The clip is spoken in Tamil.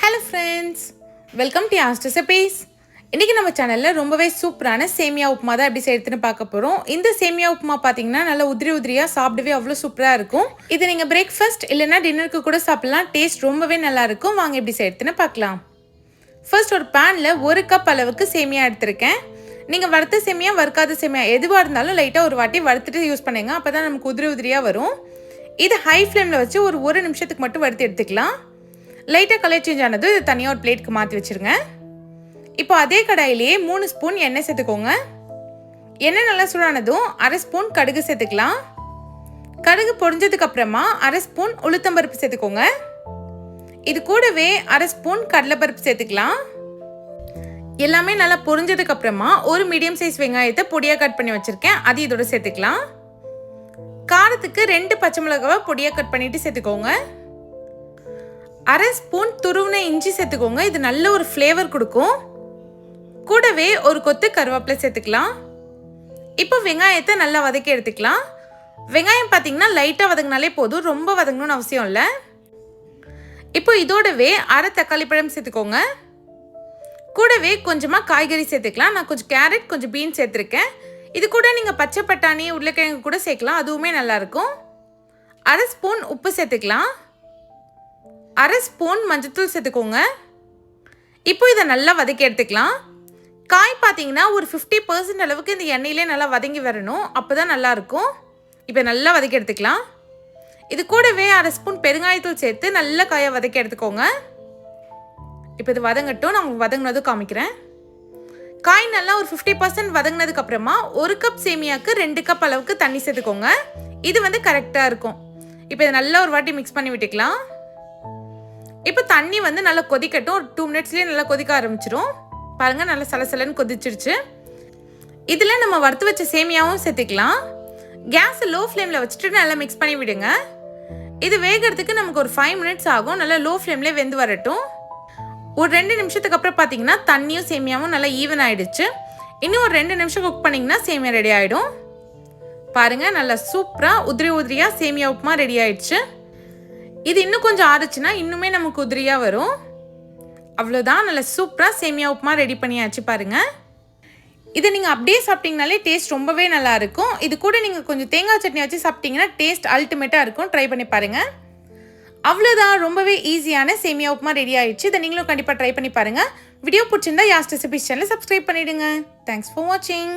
ஹலோ ஃப்ரெண்ட்ஸ் வெல்கம் டு ஆஸ்ட் ரெசிபீஸ் இன்றைக்கி நம்ம சேனலில் ரொம்பவே சூப்பரான சேமியா உப்புமா தான் எப்படி செய்யறதுன்னு பார்க்க போகிறோம் இந்த சேமியா உப்புமா பார்த்தீங்கன்னா நல்லா உதிரி உதிரியாக சாப்பிடவே அவ்வளோ சூப்பராக இருக்கும். இது நீங்கள் பிரேக்ஃபாஸ்ட் இல்லைன்னா டின்னருக்கு கூட சாப்பிட்லாம். டேஸ்ட் ரொம்பவே நல்லாயிருக்கும் வாங்க எப்படி செய்யறதுன்னு பார்க்கலாம். ஃபர்ஸ்ட் ஒரு பேனில் ஒரு கப் அளவுக்கு சேமியா எடுத்திருக்கேன். நீங்கள் வறுத்த சேமியா வறுக்காத சேமியா எதுவாக இருந்தாலும் லைட்டாக ஒரு வாட்டி வறுத்துட்டு யூஸ் பண்ணுங்க. அப்போ தான் நமக்கு உதிரி உதிரியாக வரும். இது ஹை ஃப்ளேமில் வச்சு ஒரு ஒரு நிமிஷத்துக்கு மட்டும் வறுத்து எடுத்துக்கலாம். லைட்டாக கலர் சேஞ்ச் ஆனது தனியாக ஒரு பிளேட்க்கு மாற்றி வச்சுருங்க. இப்போ அதே கடாயிலேயே மூணு ஸ்பூன் எண்ணெய் சேர்த்துக்கோங்க. எண்ணெய் நல்லா சூடானதும் அரை ஸ்பூன் கடுகு சேர்த்துக்கலாம். கடுகு பொரிஞ்சதுக்கு அப்புறமா அரை ஸ்பூன் உளுத்தம்பருப்பு சேர்த்துக்கோங்க. இது கூடவே அரை ஸ்பூன் கடலைப்பருப்பு சேர்த்துக்கலாம். எல்லாமே நல்லா பொரிஞ்சதுக்கு அப்புறமா ஒரு மீடியம் சைஸ் வெங்காயத்தை பொடியாக கட் பண்ணி வச்சுருக்கேன். அது இதோட சேர்த்துக்கலாம். காரத்துக்கு ரெண்டு பச்சை மிளகாவை பொடியாக கட் பண்ணிட்டு சேர்த்துக்கோங்க. அரை ஸ்பூன் துருவின இஞ்சி சேர்த்துக்கோங்க. இது நல்ல ஒரு ஃப்ளேவர் கொடுக்கும். கூடவே ஒரு கொத்து கருவேப்பிலை சேர்த்துக்கலாம். இப்போ வெங்காயத்தை நல்லா வதக்கி எடுத்துக்கலாம். வெங்காயம் பார்த்தீங்கன்னா லைட்டாக வதங்கினாலே போதும். ரொம்ப வதங்கணும்னு அவசியம் இல்லை. இப்போ இதோடவே அரை தக்காளி பழம் சேர்த்துக்கோங்க. கூடவே கொஞ்சமாக காய்கறி சேர்த்துக்கலாம். நான் கொஞ்சம் கேரட் கொஞ்சம் பீன்ஸ் சேர்த்துருக்கேன். இது கூட நீங்கள் பச்சை பட்டாணி உருளைக்கிழங்கு கூட சேர்க்கலாம். அதுவுமே நல்லாயிருக்கும் அரை ஸ்பூன் உப்பு சேர்த்துக்கலாம். அரை ஸ்பூன் மஞ்சத்தூள் சேர்த்துக்கோங்க. இப்போ இதை நல்லா வதக்கி எடுத்துக்கலாம். காய் பார்த்தீங்கன்னா ஒரு ஃபிஃப்டி பர்சன்ட் அளவுக்கு இந்த எண்ணெயிலே நல்லா வதங்கி வரணும். அப்போ தான் நல்லாயிருக்கும் இப்போ நல்லா வதக்கி எடுத்துக்கலாம். இது கூடவே அரை ஸ்பூன் பெருங்காயத்தூள் சேர்த்து நல்லா காயை வதக்கி எடுத்துக்கோங்க. இப்போ இது வதங்கட்டும். நான் உங்களுக்கு வதங்கினதும் காமிக்கிறேன். காய் நல்லா ஒரு ஃபிஃப்டி பர்சன்ட் வதங்கினதுக்கு அப்புறமா ஒரு கப் சேமியாவுக்கு ரெண்டு கப் அளவுக்கு தண்ணி சேர்த்துக்கோங்க. இது வந்து கரெக்டாக இருக்கும். இப்போ இதை நல்லா ஒரு வாட்டி மிக்ஸ் பண்ணி விட்டுக்கலாம். இப்போ தண்ணி வந்து நல்லா கொதிக்கட்டும். ஒரு டூ மினிட்ஸ்லேயே நல்லா கொதிக்க ஆரம்பிச்சிடும் பாருங்கள் நல்லா சலசலன்னு கொதிச்சிருச்சு. இதில் நம்ம வறுத்து வச்ச சேமியாவும் சேர்த்துக்கலாம். கேஸை லோ ஃப்ளேமில் வச்சுட்டு நல்லா மிக்ஸ் பண்ணி விடுங்க. இது வேகிறதுக்கு நமக்கு ஒரு ஃபைவ் மினிட்ஸ் ஆகும். நல்லா லோ ஃப்ளேம்லேயே வெந்து வரட்டும். ஒரு ரெண்டு நிமிஷத்துக்கு அப்புறம் பார்த்தீங்கன்னா தண்ணியும் சேமியாவும் நல்லா ஈவன் ஆகிடுச்சு இன்னும் ஒரு ரெண்டு நிமிஷம் குக் பண்ணிங்கன்னா சேமியா ரெடி ஆகிடும் பாருங்கள் நல்லா சூப்பராக உதிரி உதிரியாக சேமியா உப்புமா ரெடி ஆயிடுச்சு. இது இன்னும் கொஞ்சம் ஆறுச்சுன்னா இன்னுமே நமக்கு உதிரியாக வரும். அவ்வளோதான் நல்லா சூப்பராக சேமியா உப்புமா ரெடி பண்ணியாச்சு பாருங்கள் இதை நீங்கள் அப்படியே சாப்பிட்டீங்கனாலே டேஸ்ட் ரொம்பவே நல்லாயிருக்கும் இது கூட நீங்கள் கொஞ்சம் தேங்காய் சட்னி வச்சு சாப்பிட்டீங்கன்னா டேஸ்ட் அல்டிமேட்டாக இருக்கும். ட்ரை பண்ணி பாருங்கள் அவ்வளோதான் ரொம்பவே ஈஸியான சேமியா உப்புமா ரெடி ஆயிடுச்சு. இதை நீங்களும் கண்டிப்பாக ட்ரை பண்ணி பாருங்கள் வீடியோ பிடிச்சிருந்தா யாஸ்ட் ரெசிபிஸ் சேனலை சப்ஸ்கிரைப் பண்ணிவிடுங்க தேங்க்ஸ் ஃபார் வாட்சிங்